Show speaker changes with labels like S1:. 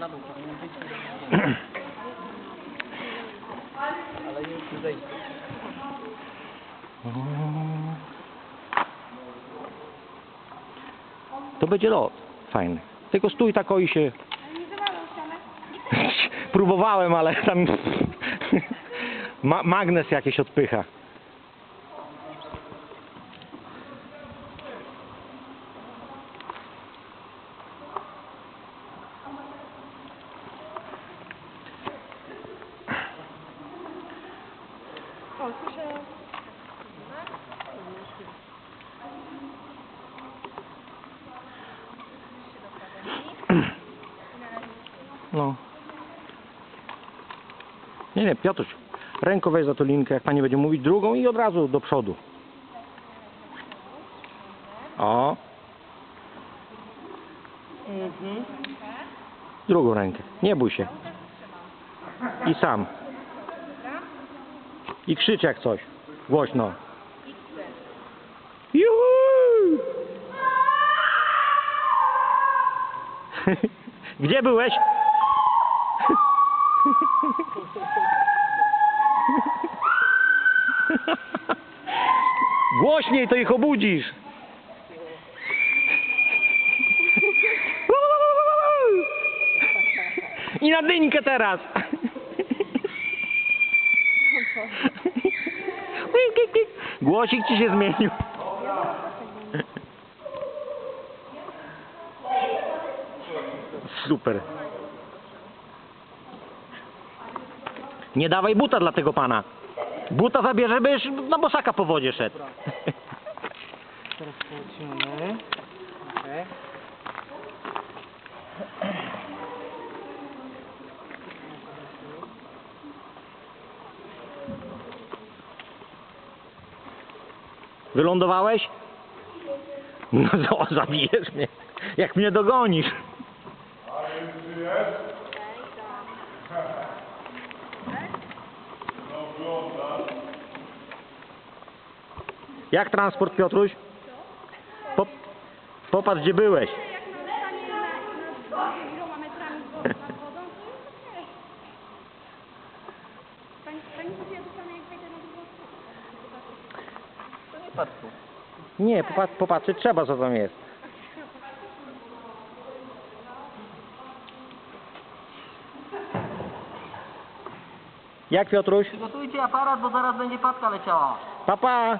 S1: Na dół powinien być. Ale już zejść.
S2: To będzie lot fajny. Tylko stój tak i się... Próbowałem, ale tam Ma magnes jakieś odpycha.
S3: O, słyszę.
S2: No. Nie, nie, Piotruś, ręką weź za tą linkę, jak pani będzie mówić, drugą i od razu do przodu. O,
S1: Mhm.
S2: drugą rękę. Nie bój się. I sam. I krzycz jak coś. Głośno. Juhu! Gdzie byłeś? Głośniej to ich obudzisz. I na dyńkę teraz. Głosik ci się zmienił. Super. Nie dawaj buta dla tego pana. Buta zabierze, byś na bosaka po wodzie szedł.
S1: Teraz. Okej.
S2: Wylądowałeś? No zo- zabijesz mnie. Jak mnie dogonisz. Jak transport Piotruś? Pop, popatrz gdzie byłeś.
S3: Jak nam stanie na, na wieloma metrami wo- nad wodą, to już nie. Pani, pani Sofia dostanie jak wejdę na drugą stronę.
S2: Nie popatrz, popatrzeć trzeba co tam jest. Jak Piotruś?
S1: Przygotujcie aparat, bo zaraz będzie patka leciała.
S2: Papa!